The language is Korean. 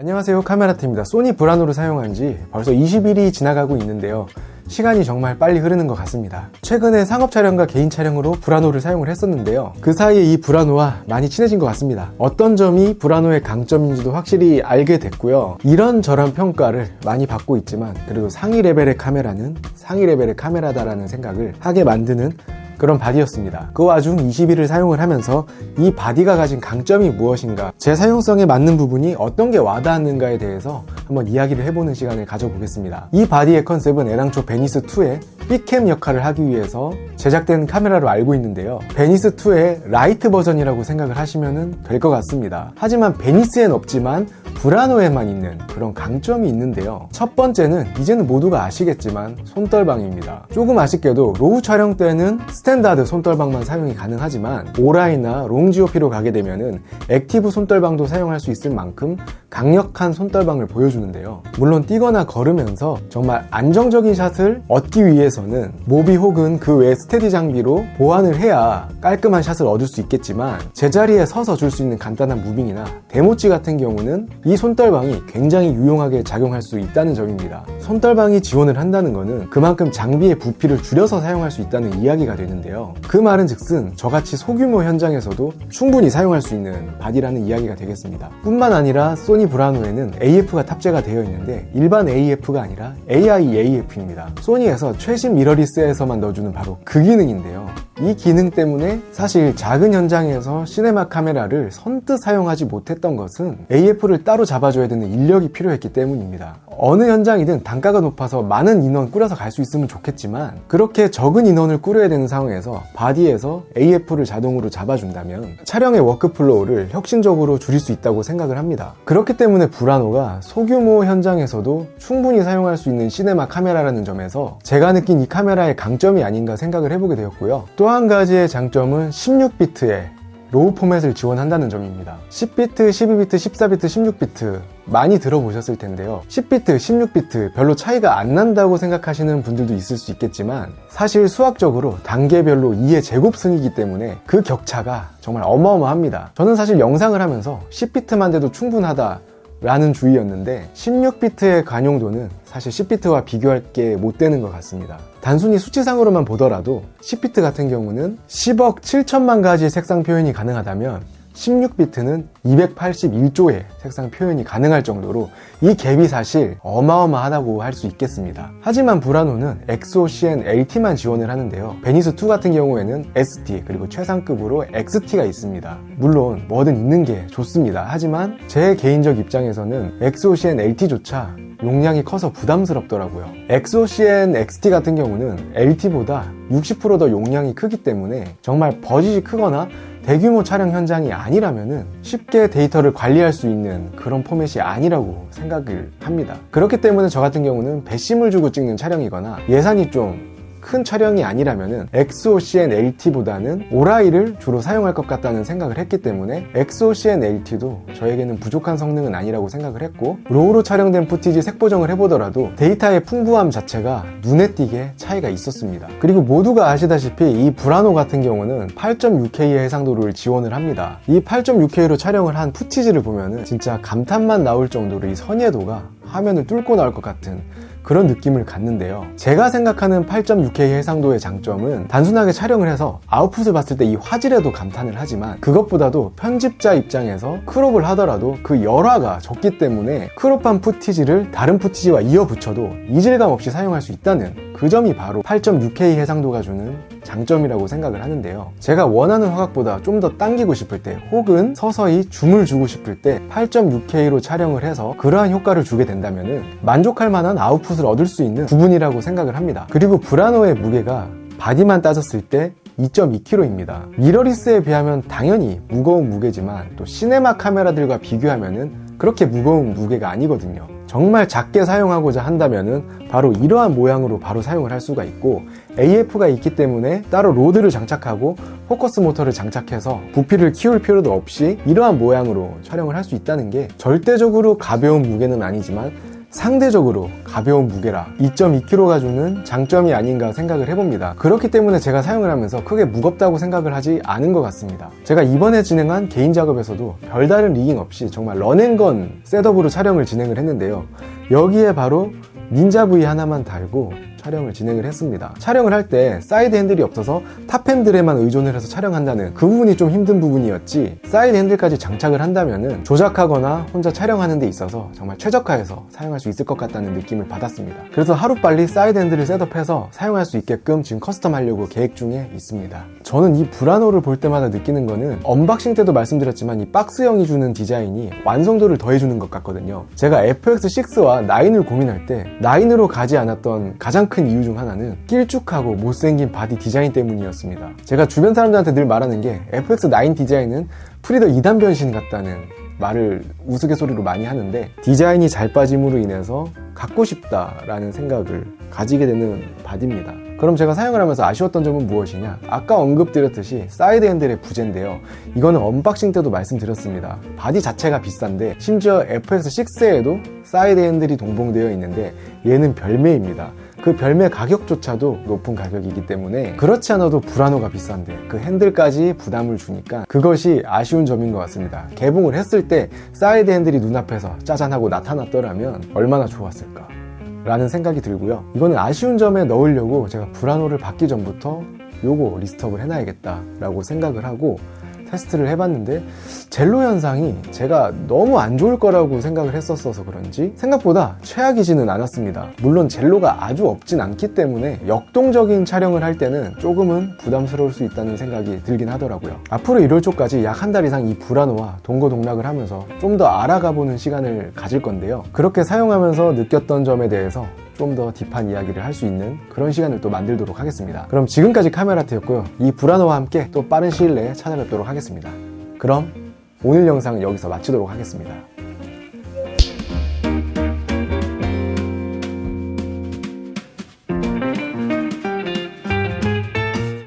안녕하세요. 카메라팀입니다. 소니 브라노를 사용한 지 벌써 20일이 지나가고 있는데요. 시간이 정말 빨리 흐르는 것 같습니다. 최근에 상업 촬영과 개인 촬영으로 브라노를 사용을 했었는데요. 그 사이에 이 브라노와 많이 친해진 것 같습니다. 어떤 점이 브라노의 강점인지도 확실히 알게 됐고요. 이런 저런 평가를 많이 받고 있지만 그래도 상위 레벨의 카메라는 상위 레벨의 카메라다라는 생각을 하게 만드는 그런 바디였습니다. 그 와중 20일을 사용을 하면서 이 바디가 가진 강점이 무엇인가, 제 사용성에 맞는 부분이 어떤 게 와닿았는가에 대해서 한번 이야기를 해보는 시간을 가져보겠습니다. 이 바디의 컨셉은 애당초 베니스2의 B캠 역할을 하기 위해서 제작된 카메라로 알고 있는데요. 베니스2의 라이트 버전이라고 생각을 하시면 될 것 같습니다. 하지만 베니스엔 없지만 브라노에만 있는 그런 강점이 있는데요. 첫 번째는 이제는 모두가 아시겠지만 손떨방입니다. 조금 아쉽게도 로우 촬영 때는 스탠다드 손떨방만 사용이 가능하지만 오라이나 롱지오피로 가게 되면은 액티브 손떨방도 사용할 수 있을 만큼 강력한 손떨방을 보여주는데요. 물론 뛰거나 걸으면서 정말 안정적인 샷을 얻기 위해서는 모비 혹은 그 외 스테디 장비로 보완을 해야 깔끔한 샷을 얻을 수 있겠지만 제자리에 서서 줄 수 있는 간단한 무빙이나 데모치 같은 경우는 이 손떨방이 굉장히 유용하게 작용할 수 있다는 점입니다. 손떨방이 지원을 한다는 것은 그만큼 장비의 부피를 줄여서 사용할 수 있다는 이야기가 되는데요. 그 말은 즉슨 저같이 소규모 현장에서도 충분히 사용할 수 있는 바디라는 이야기가 되겠습니다. 뿐만 아니라 소니 브라노에는 AF가 탑재가 되어 있는데 일반 AF가 아니라 AIAF입니다. 소니에서 최신 미러리스에서만 넣어주는 바로 그 기능인데요. 이 기능 때문에 사실 작은 현장에서 시네마 카메라를 선뜻 사용하지 못했던 것은 AF를 따로 잡아줘야 되는 인력이 필요했기 때문입니다. 어느 현장이든 단가가 높아서 많은 인원 꾸려서 갈 수 있으면 좋겠지만 그렇게 적은 인원을 꾸려야 되는 상황에서 바디에서 AF를 자동으로 잡아준다면 촬영의 워크플로우를 혁신적으로 줄일 수 있다고 생각을 합니다. 그렇기 때문에 브라노가 소규모 현장에서도 충분히 사용할 수 있는 시네마 카메라라는 점에서 제가 느낀 이 카메라의 강점이 아닌가 생각을 해보게 되었고요. 또한 가지의 장점은 16비트의 로우 포맷을 지원한다는 점입니다. 10비트, 12비트, 14비트, 16비트 많이 들어보셨을 텐데요. 10비트, 16비트 별로 차이가 안 난다고 생각하시는 분들도 있을 수 있겠지만 사실 수학적으로 단계별로 2의 제곱승이기 때문에 그 격차가 정말 어마어마합니다. 저는 사실 영상을 하면서 10비트만 돼도 충분하다 라는 주의였는데 16비트의 관용도는 사실 10비트와 비교할 게 못 되는 것 같습니다. 단순히 수치상으로만 보더라도 10비트 같은 경우는 10억 7천만 가지 색상 표현이 가능하다면 16비트는 281조의 색상 표현이 가능할 정도로 이 갭이 사실 어마어마하다고 할 수 있겠습니다. 하지만 브라노는 XOCN LT만 지원을 하는데요. 베니스2 같은 경우에는 ST 그리고 최상급으로 XT가 있습니다. 물론 뭐든 있는 게 좋습니다. 하지만 제 개인적 입장에서는 XOCN LT조차 용량이 커서 부담스럽더라고요. XOCN XT 같은 경우는 LT보다 60%더 용량이 크기 때문에 정말 버짓이 크거나 대규모 촬영 현장이 아니라면 쉽게 데이터를 관리할 수 있는 그런 포맷이 아니라고 생각을 합니다. 그렇기 때문에 저 같은 경우는 배심을 주고 찍는 촬영이거나 예산이 좀 큰 촬영이 아니라면 XOCN LT보다는 오라이를 주로 사용할 것 같다는 생각을 했기 때문에 XOCN LT도 저에게는 부족한 성능은 아니라고 생각을 했고 로우로 촬영된 푸티지 색 보정을 해보더라도 데이터의 풍부함 자체가 눈에 띄게 차이가 있었습니다. 그리고 모두가 아시다시피 이 브라노 같은 경우는 8.6K의 해상도를 지원을 합니다. 이 8.6K로 촬영을 한 푸티지를 보면은 진짜 감탄만 나올 정도로 이 선예도가 화면을 뚫고 나올 것 같은 그런 느낌을 갖는데요. 제가 생각하는 8.6K 해상도의 장점은 단순하게 촬영을 해서 아웃풋을 봤을 때 이 화질에도 감탄을 하지만 그것보다도 편집자 입장에서 크롭을 하더라도 그 열화가 적기 때문에 크롭한 푸티지를 다른 푸티지와 이어 붙여도 이질감 없이 사용할 수 있다는 그 점이 바로 8.6K 해상도가 주는 장점이라고 생각을 하는데요. 제가 원하는 화각보다 좀 더 당기고 싶을 때 혹은 서서히 줌을 주고 싶을 때 8.6K로 촬영을 해서 그러한 효과를 주게 된다면 만족할 만한 아웃풋을 얻을 수 있는 부분이라고 생각을 합니다. 그리고 브라노의 무게가 바디만 따졌을 때 2.2kg입니다. 미러리스에 비하면 당연히 무거운 무게지만 또 시네마 카메라들과 비교하면 그렇게 무거운 무게가 아니거든요. 정말 작게 사용하고자 한다면은 바로 이러한 모양으로 바로 사용을 할 수가 있고 AF가 있기 때문에 따로 로드를 장착하고 포커스 모터를 장착해서 부피를 키울 필요도 없이 이러한 모양으로 촬영을 할 수 있다는 게 절대적으로 가벼운 무게는 아니지만 상대적으로 가벼운 무게라 2.2kg가 주는 장점이 아닌가 생각을 해봅니다. 그렇기 때문에 제가 사용을 하면서 크게 무겁다고 생각을 하지 않은 것 같습니다. 제가 이번에 진행한 개인 작업에서도 별다른 리깅 없이 정말 런앤건 셋업으로 촬영을 진행을 했는데요. 여기에 바로 닌자 V 하나만 달고 촬영을 진행을 했습니다. 촬영을 할 때 사이드 핸들이 없어서 탑 핸들에만 의존을 해서 촬영한다는 그 부분이 좀 힘든 부분이었지 사이드 핸들까지 장착을 한다면은 조작하거나 혼자 촬영하는 데 있어서 정말 최적화해서 사용할 수 있을 것 같다는 느낌을 받았습니다. 그래서 하루빨리 사이드 핸들을 셋업해서 사용할 수 있게끔 지금 커스텀 하려고 계획 중에 있습니다. 저는 이 브라노를 볼 때마다 느끼는 거는 언박싱 때도 말씀드렸지만 이 박스형이 주는 디자인이 완성도를 더해주는 것 같거든요. 제가 FX6와 9을 고민할 때 9으로 가지 않았던 가장 큰 이유 중 하나는 길쭉하고 못생긴 바디 디자인 때문이었습니다. 제가 주변 사람들한테 늘 말하는 게 FX9 디자인은 프리더 2단 변신 같다는 말을 우스갯소리로 많이 하는데 디자인이 잘 빠짐으로 인해서 갖고 싶다라는 생각을 가지게 되는 바디입니다. 그럼 제가 사용을 하면서 아쉬웠던 점은 무엇이냐? 아까 언급드렸듯이 사이드 핸들의 부재인데요. 이거는 언박싱 때도 말씀드렸습니다. 바디 자체가 비싼데 심지어 FX6에도 사이드 핸들이 동봉되어 있는데 얘는 별매입니다. 그 별매 가격조차도 높은 가격이기 때문에 그렇지 않아도 브라노가 비싼데 그 핸들까지 부담을 주니까 그것이 아쉬운 점인 것 같습니다. 개봉을 했을 때 사이드 핸들이 눈앞에서 짜잔하고 나타났더라면 얼마나 좋았을까. 라는 생각이 들고요. 이거는 아쉬운 점에 넣으려고 제가 브라노를 받기 전부터 요거 리스트업을 해놔야겠다 라고 생각을 하고 테스트를 해봤는데 젤로 현상이 제가 너무 안 좋을 거라고 생각을 했었어서 그런지 생각보다 최악이지는 않았습니다. 물론 젤로가 아주 없진 않기 때문에 역동적인 촬영을 할 때는 조금은 부담스러울 수 있다는 생각이 들긴 하더라고요. 앞으로 1월 초까지 약 한 달 이상 이 브라노와 동거동락을 하면서 좀 더 알아가보는 시간을 가질 건데요. 그렇게 사용하면서 느꼈던 점에 대해서 좀 더 딥한 이야기를 할 수 있는 그런 시간을 또 만들도록 하겠습니다. 그럼 지금까지 카메라트였고요. 이 브라노와 함께 또 빠른 시일 내에 찾아뵙도록 하겠습니다. 그럼 오늘 영상은 여기서 마치도록 하겠습니다.